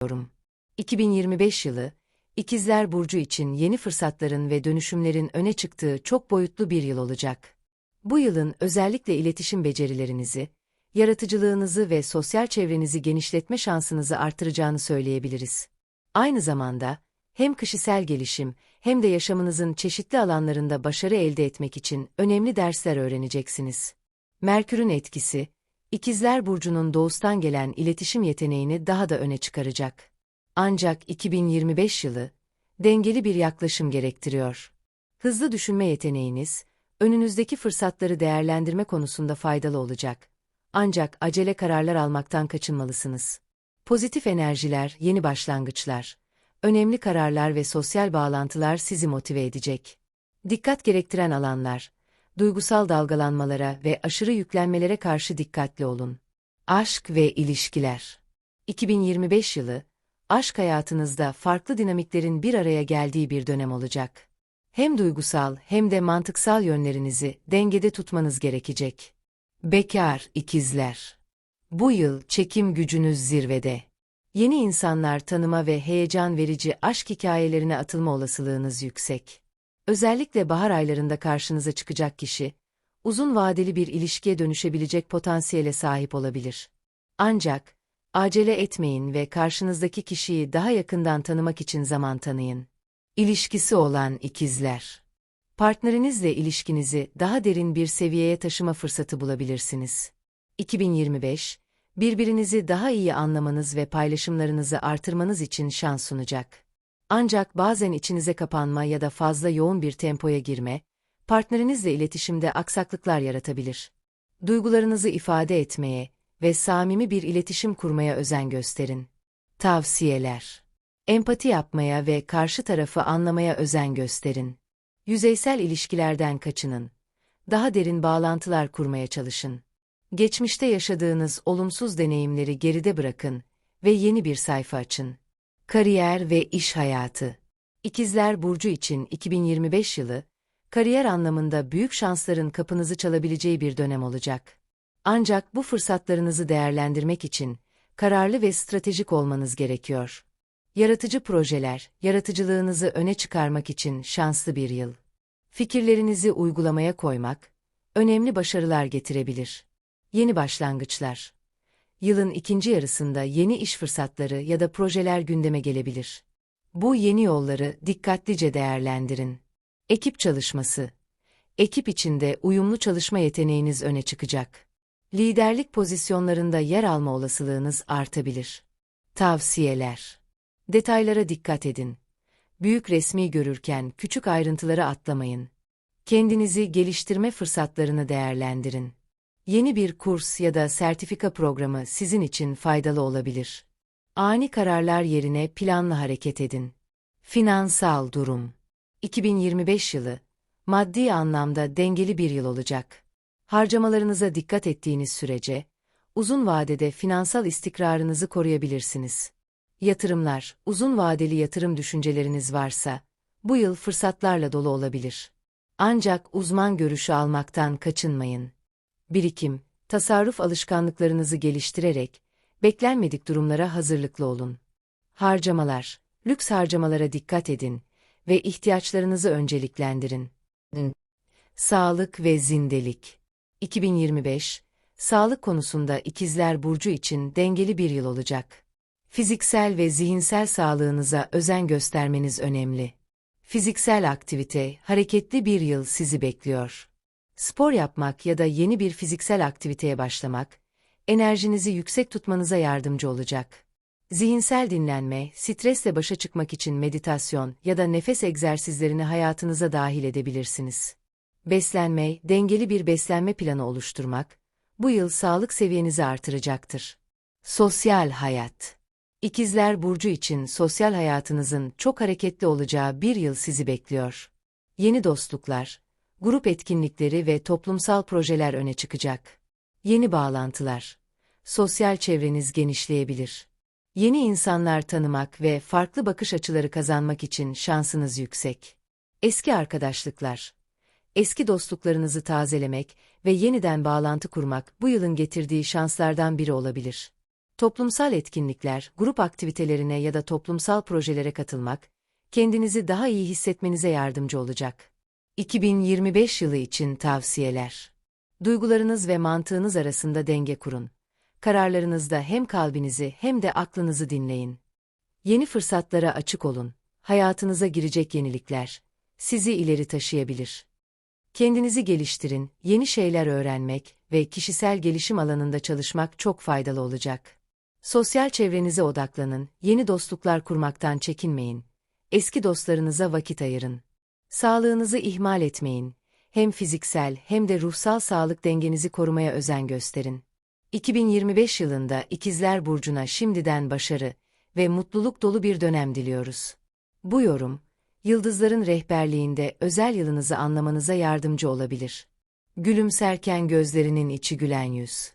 diliyorum. 2025 yılı, İkizler Burcu için yeni fırsatların ve dönüşümlerin öne çıktığı çok boyutlu bir yıl olacak. Bu yılın özellikle iletişim becerilerinizi, yaratıcılığınızı ve sosyal çevrenizi genişletme şansınızı artıracağını söyleyebiliriz. Aynı zamanda, hem kişisel gelişim hem de yaşamınızın çeşitli alanlarında başarı elde etmek için önemli dersler öğreneceksiniz. Merkür'ün etkisi, İkizler Burcu'nun doğustan gelen iletişim yeteneğini daha da öne çıkaracak. Ancak 2025 yılı, dengeli bir yaklaşım gerektiriyor. Hızlı düşünme yeteneğiniz, önünüzdeki fırsatları değerlendirme konusunda faydalı olacak. Ancak acele kararlar almaktan kaçınmalısınız. Pozitif enerjiler, yeni başlangıçlar, önemli kararlar ve sosyal bağlantılar sizi motive edecek. Dikkat gerektiren alanlar, duygusal dalgalanmalara ve aşırı yüklenmelere karşı dikkatli olun. Aşk ve ilişkiler 2025 yılı, aşk hayatınızda farklı dinamiklerin bir araya geldiği bir dönem olacak. Hem duygusal hem de mantıksal yönlerinizi dengede tutmanız gerekecek. Bekar ikizler. Bu yıl çekim gücünüz zirvede. Yeni insanlar tanıma ve heyecan verici aşk hikayelerine atılma olasılığınız yüksek. Özellikle bahar aylarında karşınıza çıkacak kişi, uzun vadeli bir ilişkiye dönüşebilecek potansiyele sahip olabilir. Ancak, acele etmeyin ve karşınızdaki kişiyi daha yakından tanımak için zaman tanıyın. İlişkisi olan ikizler. Partnerinizle ilişkinizi daha derin bir seviyeye taşıma fırsatı bulabilirsiniz. 2025, birbirinizi daha iyi anlamanız ve paylaşımlarınızı artırmanız için şans sunacak. Ancak bazen içinize kapanma ya da fazla yoğun bir tempoya girme, partnerinizle iletişimde aksaklıklar yaratabilir. Duygularınızı ifade etmeye ve samimi bir iletişim kurmaya özen gösterin. Tavsiyeler Empati yapmaya ve karşı tarafı anlamaya özen gösterin. Yüzeysel ilişkilerden kaçının. Daha derin bağlantılar kurmaya çalışın. Geçmişte yaşadığınız olumsuz deneyimleri geride bırakın ve yeni bir sayfa açın. Kariyer ve iş hayatı. İkizler Burcu için 2025 yılı, kariyer anlamında büyük şansların kapınızı çalabileceği bir dönem olacak. Ancak bu fırsatlarınızı değerlendirmek için kararlı ve stratejik olmanız gerekiyor. Yaratıcı projeler, yaratıcılığınızı öne çıkarmak için şanslı bir yıl. Fikirlerinizi uygulamaya koymak, önemli başarılar getirebilir. Yeni başlangıçlar. Yılın ikinci yarısında yeni iş fırsatları ya da projeler gündeme gelebilir. Bu yeni yolları dikkatlice değerlendirin. Ekip çalışması. Ekip içinde uyumlu çalışma yeteneğiniz öne çıkacak. Liderlik pozisyonlarında yer alma olasılığınız artabilir. Tavsiyeler. Detaylara dikkat edin. Büyük resmi görürken küçük ayrıntıları atlamayın. Kendinizi geliştirme fırsatlarını değerlendirin. Yeni bir kurs ya da sertifika programı sizin için faydalı olabilir. Ani kararlar yerine planlı hareket edin. Finansal durum 2025 yılı, maddi anlamda dengeli bir yıl olacak. Harcamalarınıza dikkat ettiğiniz sürece, uzun vadede finansal istikrarınızı koruyabilirsiniz. Yatırımlar, uzun vadeli yatırım düşünceleriniz varsa, bu yıl fırsatlarla dolu olabilir. Ancak uzman görüşü almaktan kaçınmayın. Birikim, tasarruf alışkanlıklarınızı geliştirerek, beklenmedik durumlara hazırlıklı olun. Harcamalar, lüks harcamalara dikkat edin ve ihtiyaçlarınızı önceliklendirin. Sağlık ve zindelik 2025, sağlık konusunda ikizler burcu için dengeli bir yıl olacak. Fiziksel ve zihinsel sağlığınıza özen göstermeniz önemli. Fiziksel aktivite, hareketli bir yıl sizi bekliyor. Spor yapmak ya da yeni bir fiziksel aktiviteye başlamak, enerjinizi yüksek tutmanıza yardımcı olacak. Zihinsel dinlenme, stresle başa çıkmak için meditasyon ya da nefes egzersizlerini hayatınıza dahil edebilirsiniz. Beslenme, dengeli bir beslenme planı oluşturmak, bu yıl sağlık seviyenizi artıracaktır. Sosyal hayat İkizler Burcu için sosyal hayatınızın çok hareketli olacağı bir yıl sizi bekliyor. Yeni dostluklar, grup etkinlikleri ve toplumsal projeler öne çıkacak. Yeni bağlantılar, sosyal çevreniz genişleyebilir. Yeni insanlar tanımak ve farklı bakış açıları kazanmak için şansınız yüksek. Eski arkadaşlıklar, eski dostluklarınızı tazelemek ve yeniden bağlantı kurmak bu yılın getirdiği şanslardan biri olabilir. Toplumsal etkinlikler, grup aktivitelerine ya da toplumsal projelere katılmak, kendinizi daha iyi hissetmenize yardımcı olacak. 2025 yılı için tavsiyeler. Duygularınız ve mantığınız arasında denge kurun. Kararlarınızda hem kalbinizi hem de aklınızı dinleyin. Yeni fırsatlara açık olun. Hayatınıza girecek yenilikler sizi ileri taşıyabilir. Kendinizi geliştirin, yeni şeyler öğrenmek ve kişisel gelişim alanında çalışmak çok faydalı olacak. Sosyal çevrenize odaklanın, yeni dostluklar kurmaktan çekinmeyin. Eski dostlarınıza vakit ayırın. Sağlığınızı ihmal etmeyin. Hem fiziksel hem de ruhsal sağlık dengenizi korumaya özen gösterin. 2025 yılında İkizler Burcu'na şimdiden başarı ve mutluluk dolu bir dönem diliyoruz. Bu yorum, yıldızların rehberliğinde özel yılınızı anlamanıza yardımcı olabilir. Gülümserken gözlerinin içi gülen yüz.